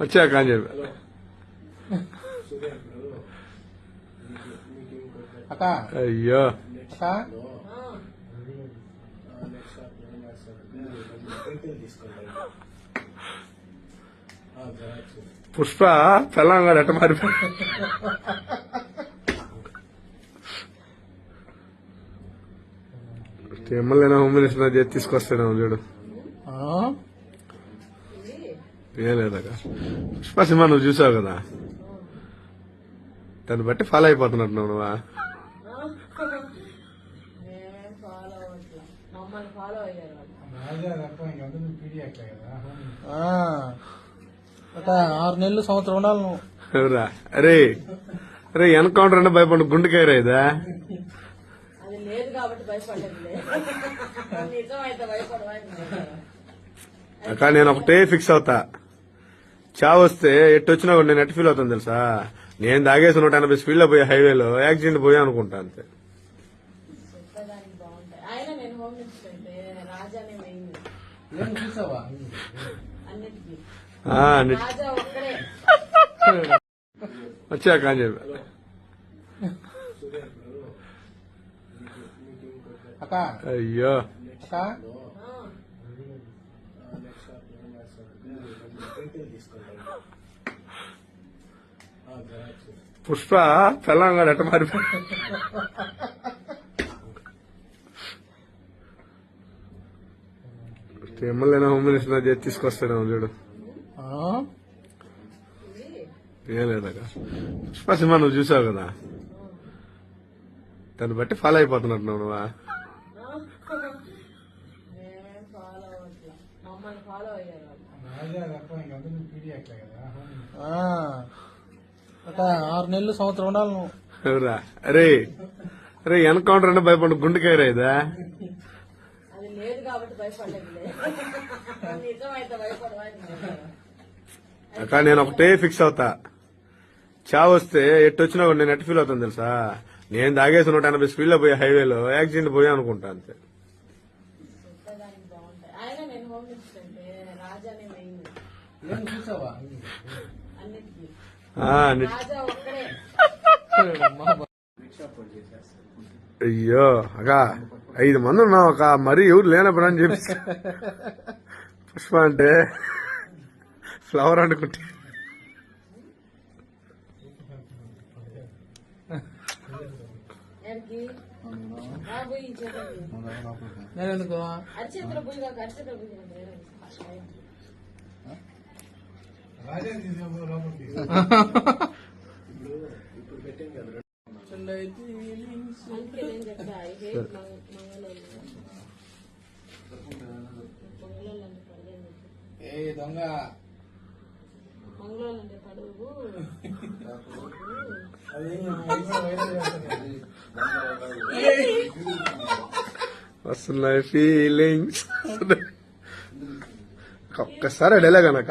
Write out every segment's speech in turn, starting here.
వచ్చాక అని చెప్పి. అక్క. అయ్యో. అక్క. పుష్ప తెలంగాణ ఎట్ట మారిపోయి ఎమ్మెల్యే హోమ్ మినిస్టర్ చేసి తీసుకొస్తాను చూడు. ఏం లేదక్క పుష్ప సినిమా నువ్వు చూసావు కదా? దాన్ని బట్టి ఫాలో అయిపోతున్నట్టున్నావు నువ్వా ఆరు నెలలు సంవత్సరం ఉండాలి నువ్వు. అరే అరే ఎన్కౌంటర్ అంటే భయపడి గుండెకాయరా ఇదా? అది లేదు కాబట్టి భయపడలేదు. అక్క నేను ఒకటే ఫిక్స్ అవుతా. చావు వస్తే ఎట్టు వచ్చినా కూడా నేను ఎట్ ఫీల్ అవుతాను తెలుసా? నేను దాగేసి నూట ఎనభై స్పీడ్లో పోయే హైవేలో యాక్సిడెంట్ పోయా అనుకుంటా అంతే. చెప్పడానికి బాగుంటాయి ఆయన నేను హోమ్ మినిస్టర్ అయితే రాజానే మెయిన్ ఏం చూసావా అన్నిటికీ ఆ, అన్నిటి- రాజా ఒక్కడే వచ్చాక అని చెప్పి అక్క అయ్యో అక్క ఆ, పుష్ప తెలంగాణ ఎట్ట మారిపోయి ఎమ్మెల్యే హోమ్ మినిస్టర్ చేసి తీసుకొస్తాను చూడు. పుష్ప సినిమా నువ్వు చూసావు కదా? దాన్ని బట్టి ఫాలో అయిపోతున్నట్టున్నావు నువ్వా ఫాలో అయ్యారు ఆరు నెలలు సంవత్సరం ఉండాలి నువ్వు. ఎవరా అరే అరే ఎన్కౌంటర్ అంటే భయపడి గుండెకాయరా ఇదా? అది లేదు కాబట్టి భయపడలేదు. నిజమైతే భయపడవా అక్క నేను ఒకటే ఫిక్స్ అవుతా. చావు వస్తే ఎట్టు వచ్చినా కూడా నేను ఎట్ ఫీల్ అవుతాను తెలుసా? నేను దాగేసి నూట ఎనభై స్పీడ్లో పోయే హైవేలో యాక్సిడెంట్ పోయా అనుకుంటా అంతే. రాజా అయ్యో అక్క ఐదు మంది ఉన్నాం ఒక మరి ఎవరు లేనప్పుడు అని చెప్పి. పుష్ప అంటే ఫ్లవర్ అనుకుంటే. నేను ఎందుకు ఏ దొంగ? మంగళూరు పడువు వస్తున్నాయి ఫీలింగ్స్ ఒక్కసారి డైలాగ్ అనక.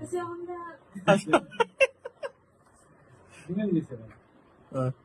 죄송합니다. 그냥 계세요. 어.